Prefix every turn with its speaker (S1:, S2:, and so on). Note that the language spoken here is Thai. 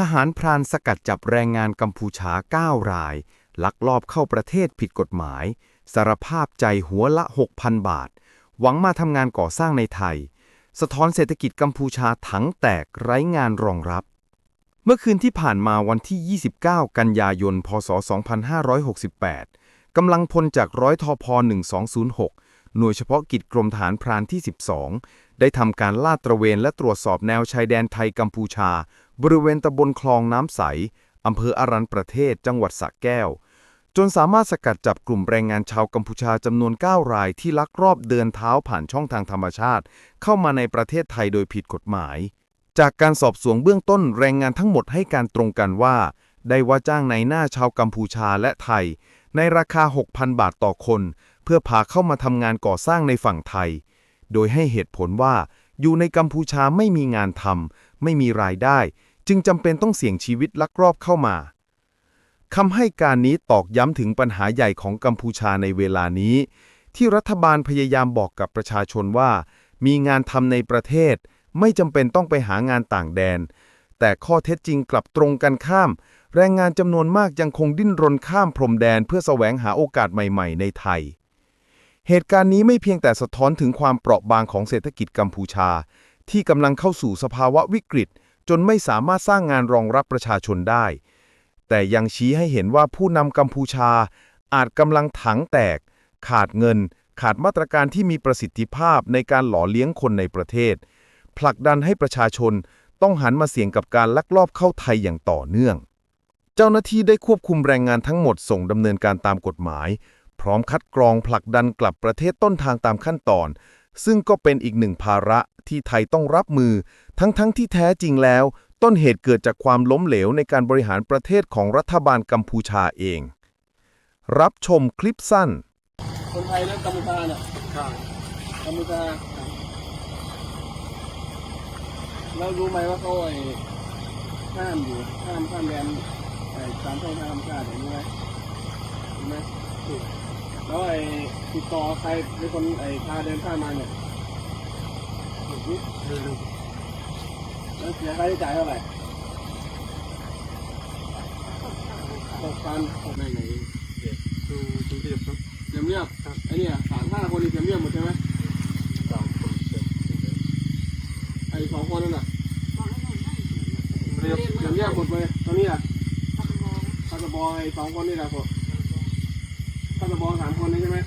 S1: ทหารพรานสกัดจับแรงงานกัมพูชา 9 ราย ลักลอบเข้าประเทศผิดกฎหมาย สารภาพใจหัวละ 6,000 บาท หวังมาทำงานก่อสร้างในไทย สะท้อนเศรษฐกิจกัมพูชาถังแตกไร้งานรองรับ เมื่อคืนที่ผ่านมาวันที่ 29 กันยายน พศ 2568 กำลังพลจากร้อยทอพ1206 หน่วยเฉพาะกิจกรมฐานพรานที่ 12 ได้ทำการลาดตระเวนและตรวจสอบแนวชายแดนไทยกัมพูชา บริเวณตำบลคลองน้ำใสอำเภออารันประเทศจังหวัดสระแก้ว จนสามารถสกัดจับกลุ่มแรงงานชาวกัมพูชาจำนวน 9 รายที่ลักลอบเดินเท้าผ่านช่องทางธรรมชาติ เข้ามาในประเทศไทยโดยผิดกฎหมาย จากการสอบสวนเบื้องต้นแรงงานทั้งหมดให้การตรงกันว่า ได้ว่าจ้างในหน้าชาวกัมพูชาและไทย ในราคา 6,000 บาทต่อคน เพื่อพาเข้ามาทำงานก่อสร้างในฝั่งไทย โดยให้เหตุผลว่า อยู่ในกัมพูชาไม่มีงานทำไม่มีรายได้ จึงจำเป็นต้องเสี่ยงชีวิตลักลอบเข้ามาคำให้การนี้ตอกย้ำถึงปัญหาใหญ่ของกัมพูชาในเวลานี้ ที่รัฐบาลพยายามบอกกับประชาชนว่า มีงานทำในประเทศ ไม่จำเป็นต้องไปหางานต่างแดน แต่ข้อเท็จจริงกลับตรงกันข้าม แรงงานจำนวนมากยังคงดิ้นรนข้ามพรมแดนเพื่อแสวงหาโอกาสใหม่ ๆ ในไทย เหตุการณ์นี้ไม่เพียงแต่สะท้อนถึงความเปราะบางของเศรษฐกิจกัมพูชา ที่กำลังเข้าสู่สภาวะวิกฤต จนไม่สามารถสร้างงานรองรับประชาชนได้ แต่ยังชี้ให้เห็นว่าผู้นำกัมพูชา อาจกำลังถังแตก ขาดเงิน ขาดมาตรการที่มีประสิทธิภาพในการหล่อเลี้ยงคนในประเทศ ผลักดันให้ประชาชนต้องหันมาเสี่ยงกับการลักลอบเข้าไทยอย่างต่อเนื่อง เจ้าหน้าที่ได้ควบคุมแรงงานทั้งหมดส่งดำเนินการตามกฎหมาย ร้อมคัดกรองผลักดันกลับประเทศต้นทางตามขั้นตอน ซึ่งก็เป็นอีกหนึ่งภาระที่ไทยต้องรับมือ ทั้งๆทที่แท้จริงแล้ว ต้นเหตุเกิดจากความล้มเหลวในการบริหารประเทศของรัฐบาลกัมพูชาเอง รับชมคลิปสั้น
S2: คนไทยและกัมพูชาเนี่ยกัมพูชาแล้วรู้ไหมว่าเขาไอ้ห้ามอยู่ห้ามข้ามแดนไอ้ตามช่องทางธรรมชาติเห็นไหมรู้ไหม แล้วไอ้ติดต่อใครเป็นคนไอ้พาเดินข้ามมาเนี่ยแล้วเสียค่าใช้จ่ายเท่าไหร่หกพัน
S3: ในไหนเด็กดูดูที่ครับ
S2: เสียมเรียบไอ้เนี่ยสามห้าคนนี่เสียมเรียบหมดใช่ไหม
S3: สามคน
S2: ไอ้สองคนนั่นน่ะ
S3: เรียบ
S2: เสียมเรียบหมดเลยตอนนี้อะคาสบอยไอสองคนนี่แหละผม คาสบอยสามคนนี่ใช่ไหม